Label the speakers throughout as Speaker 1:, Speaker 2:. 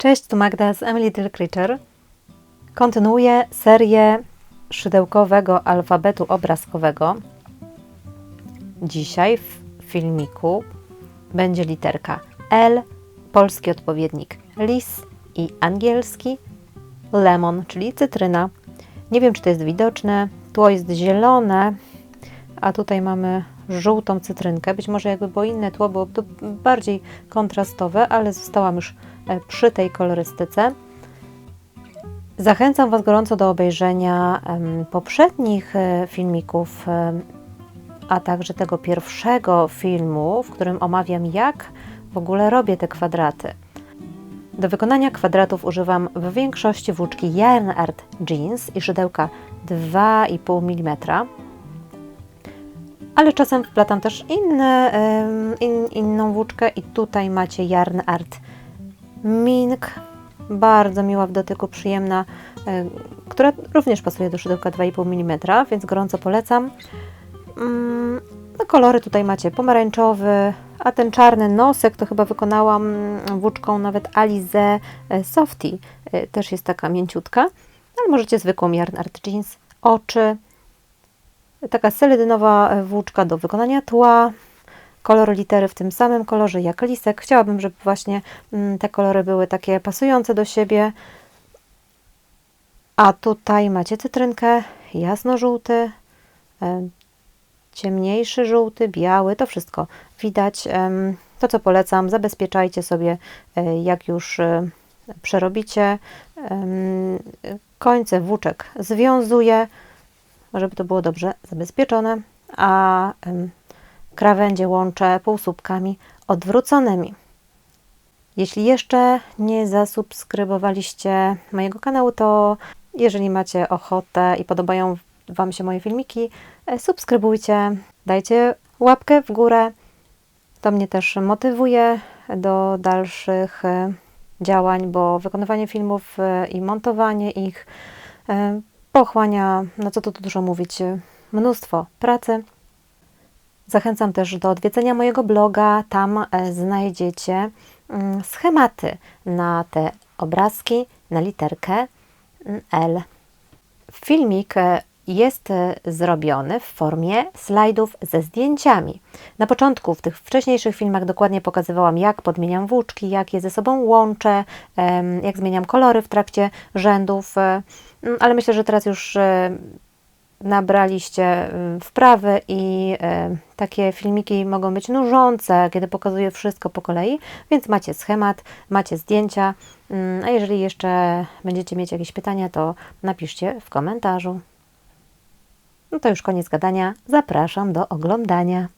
Speaker 1: Cześć, tu Magda z Emily Little Creature. Kontynuuję serię szydełkowego alfabetu obrazkowego. Dzisiaj w filmiku będzie literka L, polski odpowiednik lis i angielski lemon, czyli cytryna. Nie wiem, czy to jest widoczne. Tło jest zielone, a tutaj mamy żółtą cytrynkę. Być może jakby było inne tło, byłoby to bardziej kontrastowe, ale zostałam już e, przy tej kolorystyce. Zachęcam Was gorąco do obejrzenia poprzednich e, filmików, em, a także tego pierwszego filmu, w którym omawiam, jak w ogóle robię te kwadraty. Do wykonania kwadratów używam w większości włóczki Yarn Art Jeans i szydełka 2,5 mm ale czasem wplatam też inne, in, inną włóczkę i tutaj macie Yarn Art Mink, bardzo miła w dotyku, przyjemna, która również pasuje do szydełka 2,5 mm, więc gorąco polecam. Mm, No, kolory tutaj macie pomarańczowy, a ten czarny nosek to chyba wykonałam mm, włóczką nawet Alize e, Softy, e, też jest taka mięciutka, ale możecie zwykłą Yarn Art Jeans, oczy, taka seledynowa e, włóczka do wykonania tła, kolor litery w tym samym kolorze jak lisek. Chciałabym, żeby właśnie mm, te kolory były takie pasujące do siebie. A tutaj macie cytrynkę, jasno-żółty, e, ciemniejszy żółty, biały, to wszystko widać. To, co polecam, zabezpieczajcie sobie, e, jak już przerobicie. Końce włóczek związuję, żeby to było dobrze zabezpieczone, a krawędzie łączę półsłupkami odwróconymi. Jeśli jeszcze nie zasubskrybowaliście mojego kanału, to jeżeli macie ochotę i podobają Wam się moje filmiki, e, subskrybujcie, dajcie łapkę w górę. To mnie też motywuje do dalszych e, działań, bo wykonywanie filmów e, i montowanie ich pochłania, no co tu dużo mówić, mnóstwo pracy. Zachęcam też do odwiedzenia mojego bloga. Tam e, znajdziecie mm, schematy na te obrazki, na literkę mm, L. Filmik e, jest e, zrobiony w formie slajdów ze zdjęciami. Na początku, w tych wcześniejszych filmach, dokładnie pokazywałam, jak podmieniam włóczki, jak je ze sobą łączę, jak zmieniam kolory w trakcie rzędów, e, ale myślę, że teraz już e, nabraliście wprawy i takie filmiki mogą być nużące, kiedy pokazuję wszystko po kolei, więc macie schemat, macie zdjęcia, mm, a jeżeli jeszcze będziecie mieć jakieś pytania, to napiszcie w komentarzu. No to już koniec gadania, zapraszam do oglądania.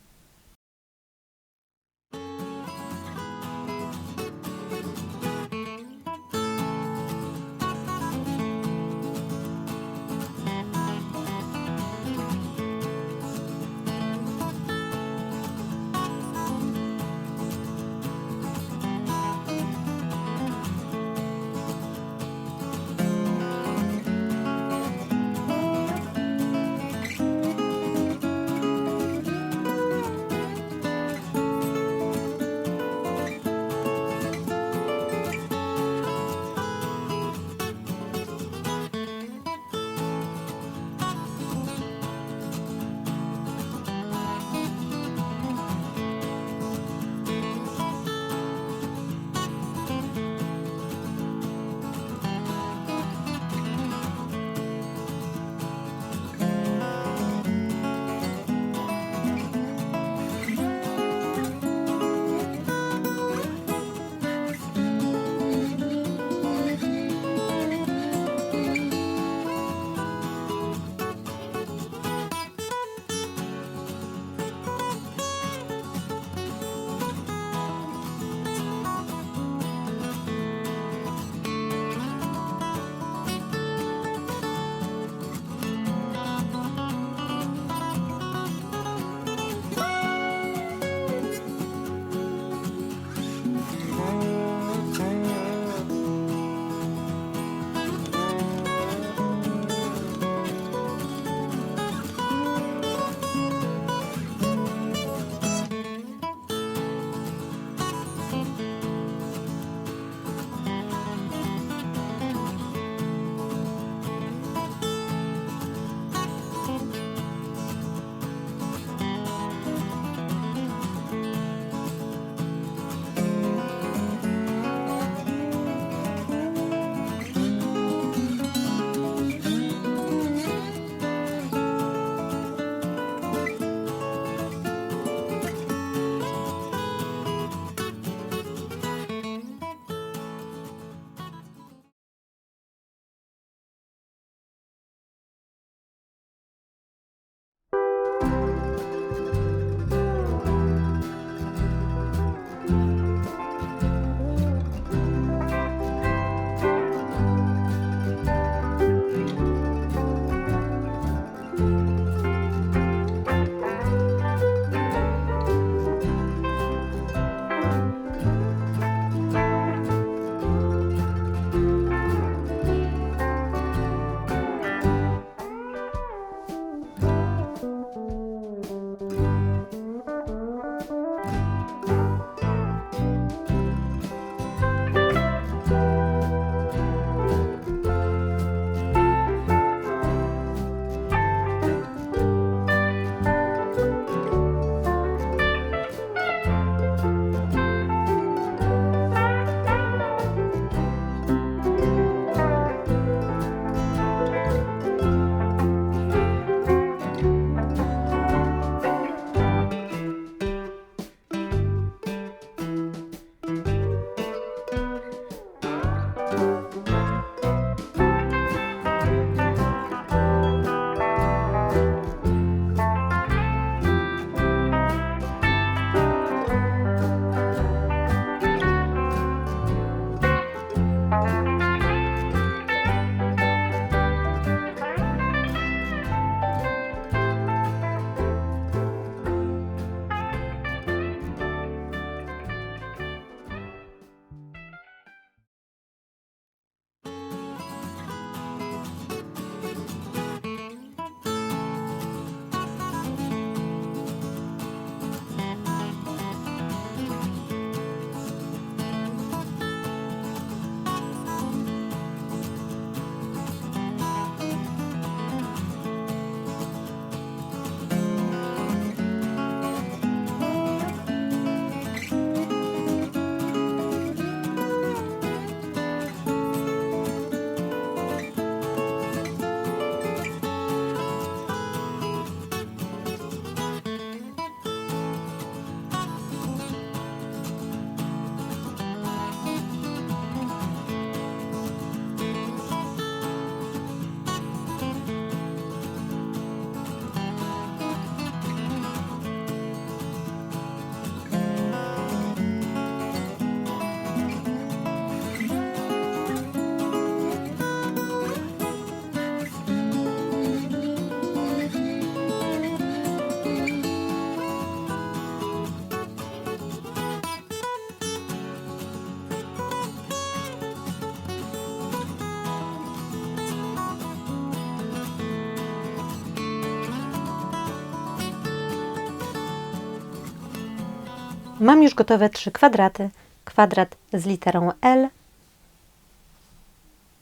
Speaker 1: Mam już gotowe trzy kwadraty. Kwadrat z literą L,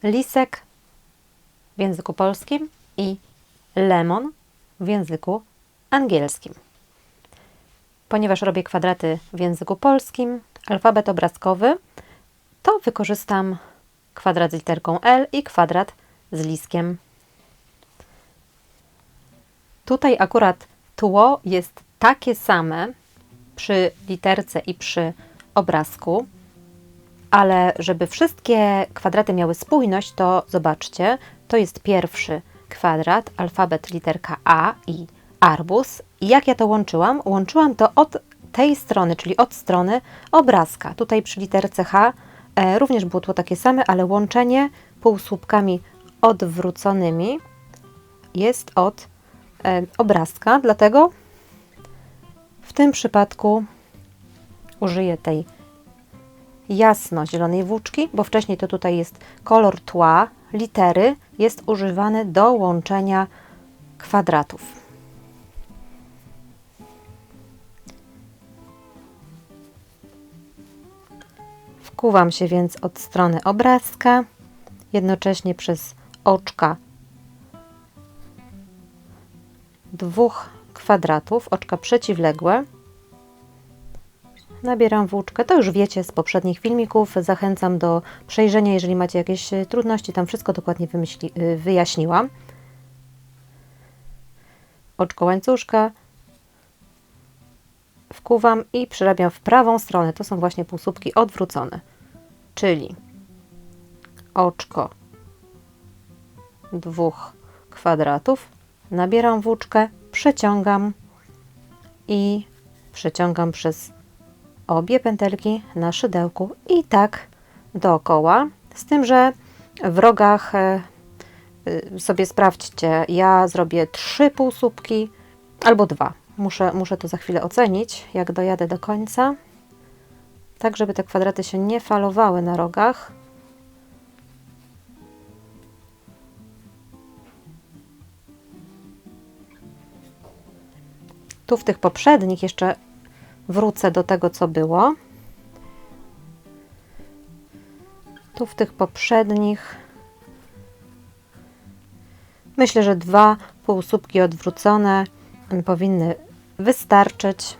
Speaker 1: lisek w języku polskim i lemon w języku angielskim. Ponieważ robię kwadraty w języku polskim, alfabet obrazkowy, to wykorzystam kwadrat z literką L i kwadrat z liskiem. Tutaj akurat tło jest takie same przy literce i przy obrazku, ale żeby wszystkie kwadraty miały spójność, to zobaczcie, to jest pierwszy kwadrat, alfabet literka A i arbus. I jak ja to łączyłam? Łączyłam to od tej strony, czyli od strony obrazka. Tutaj przy literce H e, również było tło takie same, ale łączenie półsłupkami odwróconymi jest od e, obrazka, dlatego w tym przypadku użyję tej jasno-zielonej włóczki, bo wcześniej to tutaj jest kolor tła, litery, jest używany do łączenia kwadratów. Wkuwam się więc od strony obrazka, jednocześnie przez oczka dwóch kwadratów, oczka przeciwległe. Nabieram włóczkę, to już wiecie z poprzednich filmików. Zachęcam do przejrzenia, jeżeli macie jakieś e, trudności, tam wszystko dokładnie wymyśli, e, wyjaśniłam. Oczko łańcuszka wkuwam i przerabiam w prawą stronę. To są właśnie półsłupki odwrócone, czyli oczko dwóch kwadratów, nabieram włóczkę, przeciągam i przeciągam przez obie pętelki na szydełku i tak dookoła. Z tym, że w rogach e, e, sobie sprawdźcie, ja zrobię trzy półsłupki albo dwa. Muszę, muszę to za chwilę ocenić, jak dojadę do końca. Tak, żeby te kwadraty się nie falowały na rogach. Tu w tych poprzednich jeszcze wrócę do tego, co było. Tu w tych poprzednich myślę, że dwa półsłupki odwrócone powinny wystarczyć.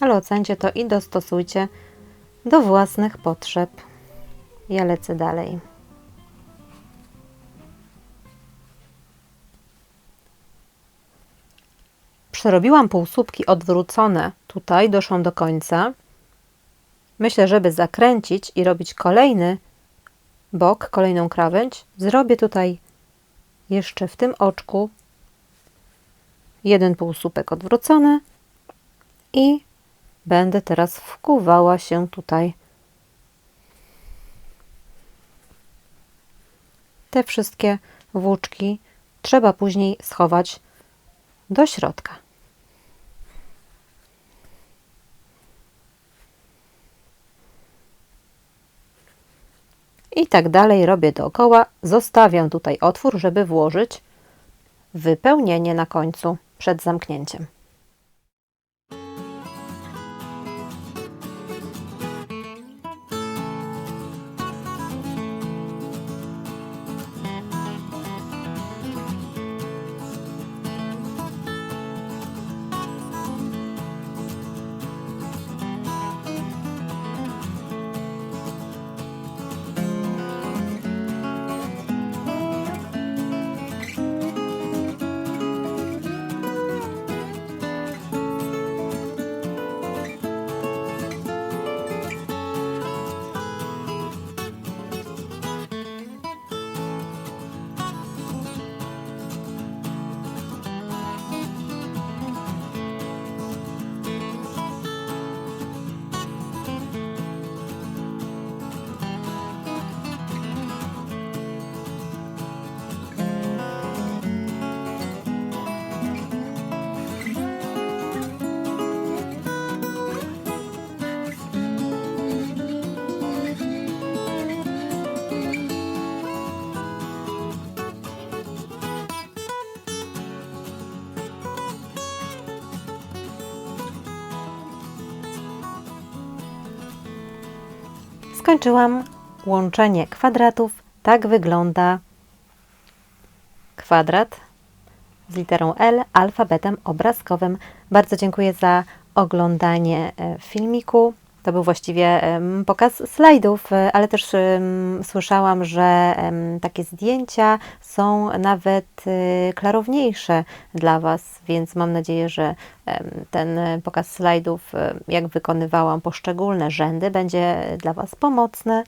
Speaker 1: Ale ocencie to i dostosujcie do własnych potrzeb. Ja lecę dalej. Przerobiłam półsłupki odwrócone tutaj, doszłam do końca. Myślę, żeby zakręcić i robić kolejny bok, kolejną krawędź, zrobię tutaj jeszcze w tym oczku jeden półsłupek odwrócony i będę teraz wkuwała się tutaj te wszystkie włóczki trzeba później schować do środka. I tak dalej robię dookoła. Zostawiam tutaj otwór, żeby włożyć wypełnienie na końcu przed zamknięciem. Skończyłam łączenie kwadratów. Tak wygląda kwadrat z literą L alfabetem obrazkowym. Bardzo dziękuję za oglądanie e, filmiku. To był właściwie pokaz slajdów, e, ale też słyszałam, że takie zdjęcia są nawet e, klarowniejsze dla Was, więc mam nadzieję, że ten pokaz slajdów, e, jak wykonywałam poszczególne rzędy, będzie dla Was pomocny.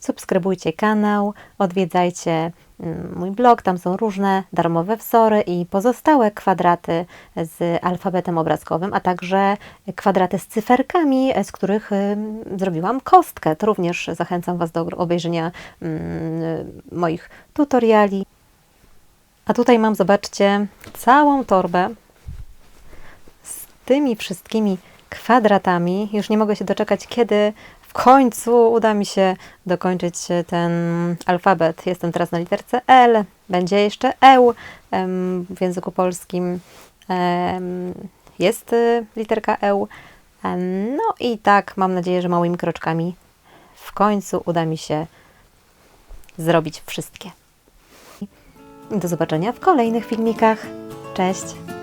Speaker 1: Subskrybujcie kanał, odwiedzajcie mm, mój blog, tam są różne darmowe wzory i pozostałe kwadraty z alfabetem obrazkowym, a także kwadraty z cyferkami, z których ym, zrobiłam kostkę. To również zachęcam Was do obejrzenia mm, moich tutoriali. A tutaj mam, zobaczcie, całą torbę z tymi wszystkimi kwadratami. Już nie mogę się doczekać, kiedy w końcu uda mi się dokończyć ten alfabet. Jestem teraz na literce L, będzie jeszcze E w języku polskim. Jest y, literka E. No i tak, mam nadzieję, że małymi kroczkami w końcu uda mi się zrobić wszystkie. Do zobaczenia w kolejnych filmikach. Cześć!